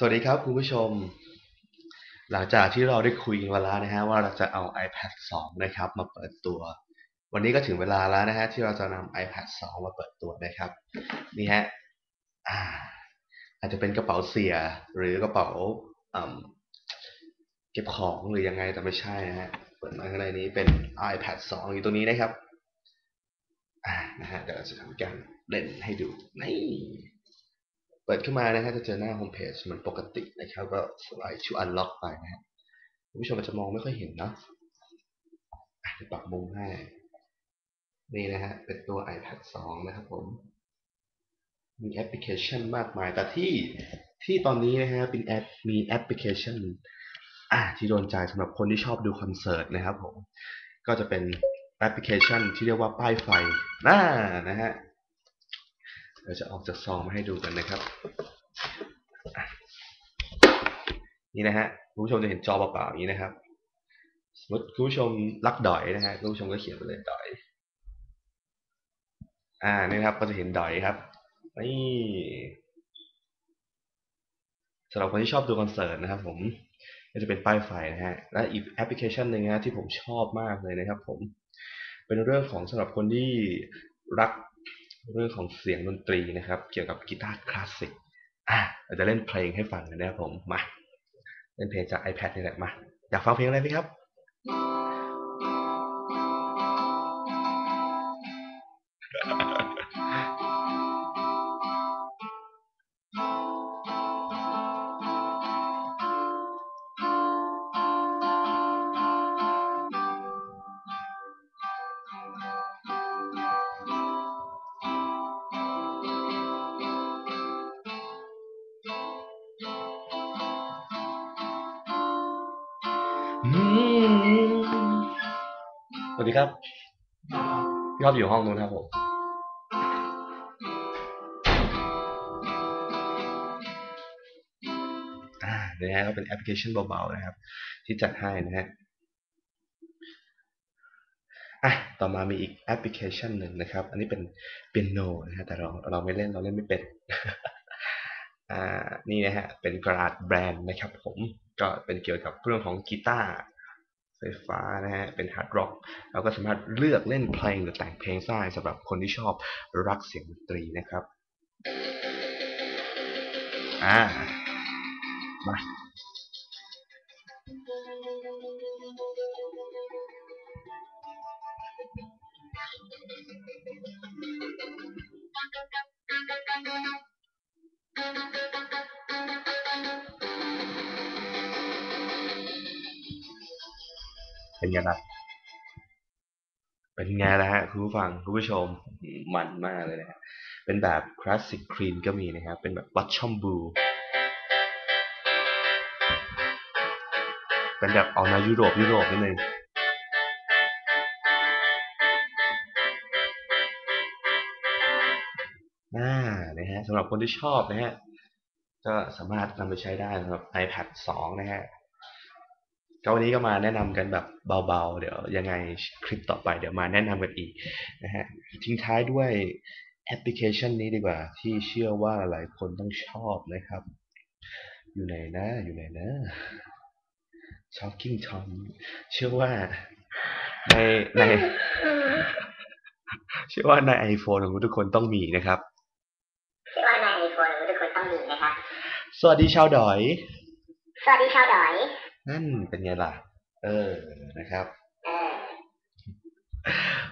สวัสดีครับคุณผู้ชม หลังจากที่เราได้คุยกันมาแล้วนะฮะว่าเราจะเอา iPad 2 นะครับมาเปิดตัว วันนี้ก็ถึงเวลาแล้วนะฮะที่เราจะนำ iPad 2 มาเปิดตัวนะครับนี่ฮะอาอาจจะเป็นกระเป๋าเสียหรือกระเป๋าเก็บของหรือยังไงแต่ไม่ใช่นะฮะเปิดมาข้างในนี้เป็น iPad 2 อยู่ตรงนี้นะครับนะฮะเดี๋ยวเราจะทำการเล่นให้ดูนี่ เปิดขึ้นมานะฮะจะเจอหน้าโฮมเพจเหมือนปกตินะครับ ก็สไลด์ชูอันล็อกไปนะฮะคุณผู้ชมอาจจะมองไม่ค่อยเห็นเนาะอะเดี๋ยวปรับมุมให้ นี่นะฮะ เป็นตัว iPad 2 นะครับผม มีแอปพลิเคชันมากมาย แต่ที่ที่ตอนนี้นะฮะ เป็นแอป มีแอปพลิเคชัน อะที่โดนใจสำหรับคนที่ชอบดูคอนเสิร์ตนะครับผม ก็จะเป็นแอปพลิเคชันที่เรียกว่าป้ายไฟน่านะฮะ เราจะออกจากซองมาให้ดูกันนะครับ นี่นะฮะคุณผู้ชมจะเห็นจอเปล่าๆอย่างนี้นะครับ สมมติคุณผู้ชมรักดอยนะฮะคุณผู้ชมก็เขียนไปเลยดอย อ่านี่นะครับก็จะเห็นดอยครับนี่สำหรับคนที่ชอบดูคอนเสิร์ตนะครับผมก็จะเป็นป้ายไฟนะฮะ และอีกแอปพลิเคชันหนึ่งนะที่ผมชอบมากเลยนะครับผม เป็นเรื่องของสำหรับคนที่รัก เรื่องของเสียงดนตรีนะครับ เกี่ยวกับกีตาร์คลาสสิกอะเราจะเล่นเพลงให้ฟังกันนะครับผมมาเล่นเพลงจาก iPad นี่แหละมาอยากฟังเพลงอะไรไหมครับ สวัสดีครับพี่อ๊อฟอยู่ห้องนู้นครับผมอ่าเนี่ยฮะก็เป็นแอปพลิเคชันเบาๆนะครับ ที่จัดให้นะฮะอะต่อมามีอีกแอปพลิเคชันหนึ่งนะครับ อันนี้เป็นเปียโนนะฮะแต่เราเราไม่เล่นเราเล่นไม่เป็น อ่านี่นะฮะเป็นกราดแบรนด์นะครับผมก็เป็นเกี่ยวกับเรื่องของกีตาร์ไฟฟ้านะฮะเป็นฮาร์ดร็อกเราก็สามารถเลือกเล่นเพลงหรือแต่งเพลงได้สำหรับคนที่ชอบรักเสียงดนตรีนะครับอ่ามา เป็นไงล่ะเป็นไงล่ะฮะคุณผู้ฟังคุณผู้ชมมันมากเลยนะฮะเป็นแบบคลาสสิกคลีนก็มีนะครับเป็นแบบวัตชอมบูเป็นแบบออกแนวยุโรปยุโรปนิดนึงอ่านะฮะสำหรับคนที่ชอบนะฮะก็สามารถนำไปใช้ได้สำหรับ iPad 2 นะฮะ ก็วันนี้ก็มาแนะนำกันแบบเบาๆ เดี๋ยวยังไงคลิปต่อไปเดี๋ยวมาแนะนำกันอีกนะฮะทิ้งท้ายด้วยแอปพลิเคชันนี้ดีกว่า ที่เชื่อว่าหลายคนต้องชอบนะครับ อยู่ไหนนะ อยู่ไหนนะ Talking Tom เชื่อว่าในในเชื่อว่าใน iPhone ของทุกคนต้องมีนะครับเชื่อว่าในไอโฟนทุกคนต้องมีนะครับ สวัสดีชาวดอย สวัสดีชาวดอย นั่นเป็นไงล่ะ เออนะครับเออ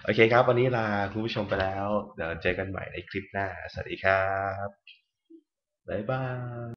โอเคครับ วันนี้ลาคุณผู้ชมไปแล้ว เดี๋ยวเจอกันใหม่ในคลิปหน้า สวัสดีครับ บ๊ายบาย